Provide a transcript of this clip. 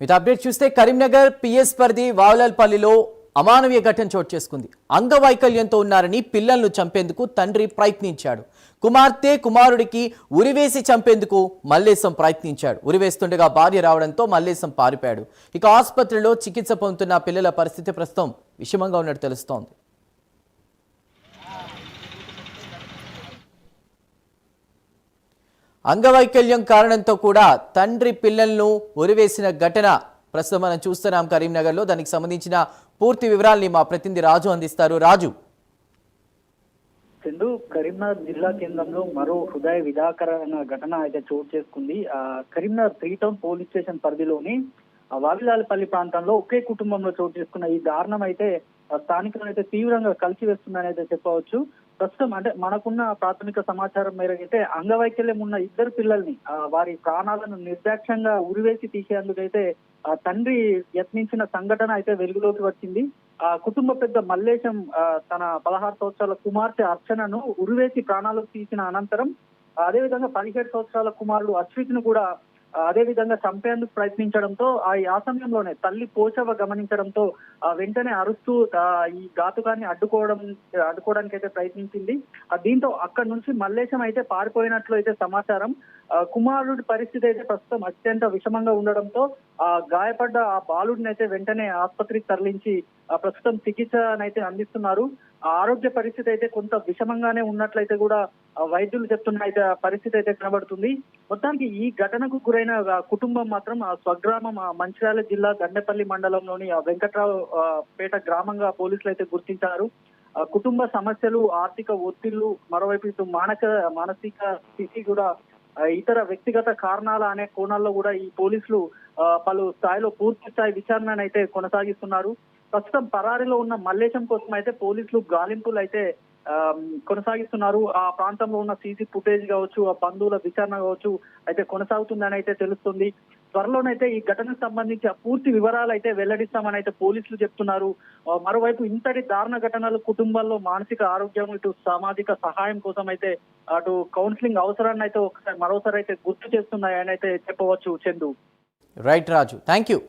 mit update చూస్తే Karimnagar PS పరిధి వావులాల్పల్లిలో అమానవీయ ఘటన చోటు చేసుకుంది. అంగవైకల్యంతో ఉన్నారని పిల్లలను చంపేందుకు తండ్రి ప్రయత్నించాడు. కుమార్తె కుమారుడికి ఉరివేసి చంపేందుకు మల్లేశం ప్రయత్నించాడు. ఉరివేస్తుండగా భార్య రావడంతో మల్లేశం పారిపోయాడు. ఇక ఆసుపత్రిలో చికిత్స పొందుతున్న పిల్లల పరిస్థితి ప్రస్తుతం విషమంగా ఉన్నట్టు తెలుస్తోంది. అంగవైకల్యం కారణంతో కూడా తండ్రి పిల్లలను ఒరివేసిన ఘటన ప్రస్తుతం మనం చూస్తున్నాం కరీంనగర్లో. దానికి సంబంధించిన పూర్తి వివరాల్ని మా ప్రతినిధి రాజు అందిస్తారు. రాజు. చందు కరీంనగర్ జిల్లా కేంద్రంలో మరో హృదయ విధాకరమైన ఘటన అయితే చోటు చేసుకుంది. ఆ Karimnagar three town police station పరిధిలోని ఆ వావిలాలపల్లి ప్రాంతంలో ఒకే కుటుంబంలో చోటు చేసుకున్న ఈ దారుణం అయితే స్థానికులను అయితే తీవ్రంగా కలిసి వేస్తుందని అయితే చెప్పవచ్చు. ప్రస్తుతం అంటే మనకున్న ప్రాథమిక సమాచారం మేరకైతే అంగవైకల్యం ఉన్న ఇద్దరు పిల్లల్ని వారి ప్రాణాలను నిర్దాక్ష్యంగా ఉరివేసి తీసేందుకైతే ఆ తండ్రి యత్నించిన సంఘటన అయితే వెలుగులోకి వచ్చింది. ఆ కుటుంబ పెద్ద మల్లేశం తన పదహారు సంవత్సరాల కుమార్తె అర్చనను ఉరివేసి ప్రాణాలకు తీసిన అనంతరం అదే విధంగా పదిహేడు సంవత్సరాల కుమారుడు అశ్విత్ను కూడా అదే విధంగా చంపేందుకు ప్రయత్నించడంతో ఆ సమయంలోనే తల్లి పోచవ గమనించడంతో ఆ, వెంటనే అరుస్తూ ఈ ఘాతుకాన్ని అడ్డుకోవడం అడ్డుకోవడానికి అయితే ప్రయత్నించింది. ఆ, దీంతో అక్కడి నుంచి మల్లేశం అయితే పారిపోయినట్లు అయితే సమాచారం. కుమారుడి పరిస్థితి అయితే ప్రస్తుతం అత్యంత విషమంగా ఉండడంతో ఆ గాయపడ్డ ఆ బాలుడిని అయితే వెంటనే ఆసుపత్రికి తరలించి ప్రస్తుతం చికిత్సనైతే అందిస్తున్నారు. ఆ ఆరోగ్య పరిస్థితి అయితే కొంత విషమంగానే ఉన్నట్లయితే కూడా వైద్యులు చెప్తున్న అయితే పరిస్థితి అయితే కనబడుతుంది. మొత్తానికి ఈ ఘటనకు గురైన కుటుంబం మాత్రం ఆ స్వగ్రామం మంచిర్యాల జిల్లా దండేపల్లి మండలంలోని ఆ వెంకట్రావు పేట గ్రామంగా పోలీసులు అయితే గుర్తించారు. కుటుంబ సమస్యలు ఆర్థిక ఒత్తిళ్ళు మరోవైపు ఇటు మానక మానసిక స్థితి కూడా ఇతర వ్యక్తిగత కారణాల అనే కోణాల్లో కూడా ఈ పోలీసులు పలు స్థాయిలో పూర్తి స్థాయి విచారణను అయితే కొనసాగిస్తున్నారు. ప్రస్తుతం పరారీలో ఉన్న మల్లేశం కోసం అయితే పోలీసులు గాలింపులు అయితే కొనసాగిస్తున్నారు. ఆ ప్రాంతంలో ఉన్న సీసీ ఫుటేజ్ కావచ్చు ఆ బంధువుల విచారణ కావచ్చు అయితే కొనసాగుతుందని అయితే తెలుస్తుంది. త్వరలోనైతే ఈ ఘటనకు సంబంధించి పూర్తి వివరాలు అయితే వెల్లడిస్తామని అయితే పోలీసులు చెప్తున్నారు. మరోవైపు ఇంతటి దారుణ ఘటనలు కుటుంబాల్లో మానసిక ఆరోగ్యం ఇటు సామాజిక సహాయం కోసం అయితే అటు కౌన్సిలింగ్ అవసరాన్ని అయితే ఒకసారి మరోసారి అయితే గుర్తు చేస్తున్నాయని అయితే చెప్పవచ్చు Chandu. Right Raju thank you